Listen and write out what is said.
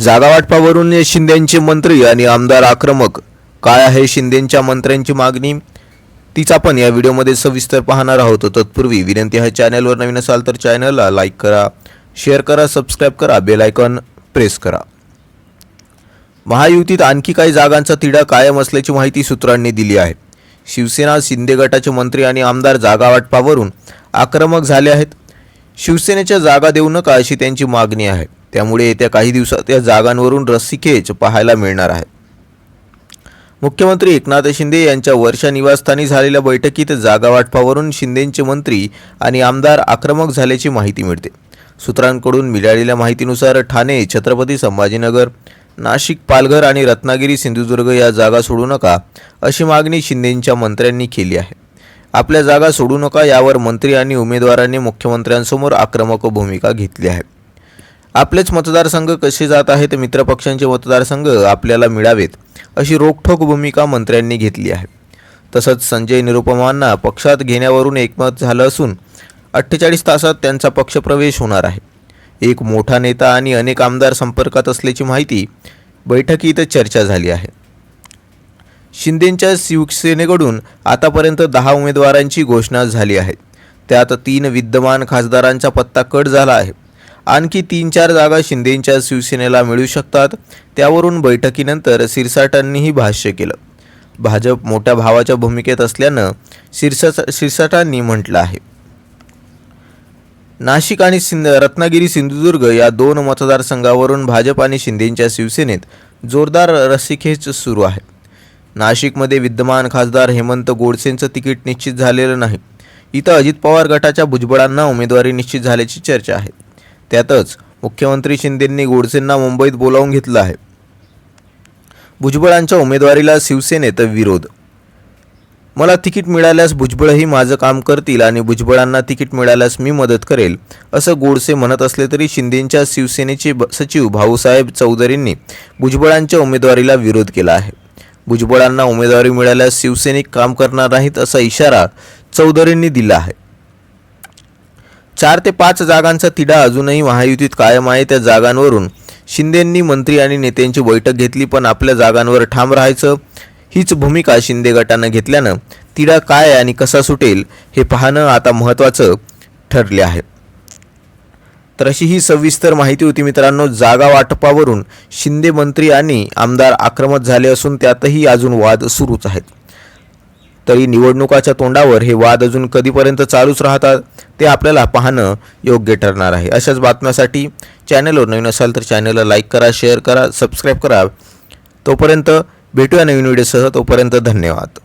जागावाटपावरून शिंदेचे मंत्री आणि आमदार आक्रमक. काय आहे शिंदेच्या मंत्र्यांची मागणी? तीच आपण या व्हिडिओमध्ये सविस्तर पाहणार आहोत. तत्पूर्वी विनंती आहे चॅनलवर नवीन असाल तर चॅनलला लाईक करा शेअर करा सबस्क्राईब करा बेल आयकॉन प्रेस करा. महायुतीत आणखी काही जागांचा तिढा कायम असल्याची माहिती सूत्रांनी दिली आहे. शिवसेना शिंदे गटाचे मंत्री आणि आमदार जागावाटपावरून आक्रमक झाले आहेत. शिवसेनेच्या जागा देऊ नका अशी त्यांची मागणी आहे. त्यामुळे येत्या काही दिवसात या जागांवरून रस्सीखेच पाहायला मिळणार आहे. मुख्यमंत्री एकनाथ शिंदे यांच्या वर्षा निवासस्थानी झालेल्या बैठकीत जागा वाटपावरून शिंदेंचे मंत्री आणि आमदार आक्रमक झाल्याची माहिती मिळते. सूत्रांकडून मिळालेल्या माहितीनुसार ठाणे छत्रपती संभाजीनगर नाशिक पालघर आणि रत्नागिरी सिंधुदुर्ग या जागा सोडू नका अशी मागणी शिंदेंच्या मंत्र्यांनी केली आहे. आपल्या जागा सोडू नका यावर मंत्री आणि उमेदवारांनी मुख्यमंत्र्यांसमोर आक्रमक भूमिका घेतली आहे. आपलेच मतदारसंघ कसे जात आहेत मित्रपक्षांचे मतदारसंघ आपल्याला मिळावेत अशी रोखठोक भूमिका मंत्र्यांनी घेतली आहे. तसंच संजय निरुपमांना पक्षात घेण्यावरून एकमत झालं असून अठ्ठेचाळीस तासात त्यांचा पक्षप्रवेश होणार आहे. एक मोठा नेता आणि अनेक आमदार संपर्कात असल्याची माहिती बैठकीत चर्चा झाली आहे. शिंदेंच्या शिवसेनेकडून आतापर्यंत दहा उमेदवारांची घोषणा झाली आहे. त्यात तीन विद्यमान खासदारांचा पत्ता कट झाला आहे. आणखी तीन चार जागा शिंदेंच्या शिवसेनेला मिळू शकतात. त्यावरून बैठकीनंतर सिरसाटांनीही भाष्य केलं. भाजप मोठ्या भावाच्या भूमिकेत असल्यानं शिरसा शिरसाटांनी म्हटलं आहे. नाशिक आणि सिंध रत्नागिरी सिंधुदुर्ग या दोन मतदारसंघावरून भाजप आणि शिंदेंच्या शिवसेनेत जोरदार रस्सीखेच सुरू आहे. नाशिकमध्ये विद्यमान खासदार हेमंत गोडसेंचं तिकीट निश्चित झालेलं नाही. इथं अजित पवार गटाच्या भुजबळांना उमेदवारी निश्चित झाल्याची चर्चा आहे. त्यातच मुख्यमंत्री शिंदेंनी गोडसेंना मुंबईत बोलावून घेतलं आहे. भुजबळांच्या उमेदवारीला शिवसेनेत विरोध. मला तिकीट मिळाल्यास भुजबळही माझं काम करतील आणि भुजबळांना तिकीट मिळाल्यास मी मदत करेल असं गोडसे म्हणत असले तरी शिंदेंच्या शिवसेनेचे सचिव भाऊसाहेब चौधरींनी भुजबळांच्या उमेदवारीला विरोध केला आहे. भुजबळांना उमेदवारी मिळाल्यास शिवसैनिक काम करणार नाहीत असा इशारा चौधरींनी दिला आहे. चार ते पाच जागांचा तिढा अजूनही महायुतीत कायम आहे त्या जागांवरून. शिंदेंनी मंत्री आणि नेत्यांची बैठक घेतली पण आपल्या जागांवर ठाम राहायचं हीच भूमिका शिंदे गटानं घेतल्यानं तिढा काय आणि कसा सुटेल हे पाहणं आता महत्त्वाचं ठरले आहे. तर अशी ही सविस्तर माहिती होती मित्रांनो जागा वाटपावरून शिंदे मंत्री आणि आमदार आक्रमक झाले असून त्यातही अजून वाद सुरूच आहेत. तरी निवडणुकाच्या तोंडावर हे वाद अजून कधीपर्यंत चालूच राहतात ते आपल्याला पाहणं योग्य ठरणार आहे. अशाच बातम्यासाठी चॅनलवर नवीन असाल तर चॅनलला लाईक करा शेअर करा सबस्क्राईब करा. तोपर्यंत भेटूया नवीन व्हिडिओसह. तोपर्यंत धन्यवाद.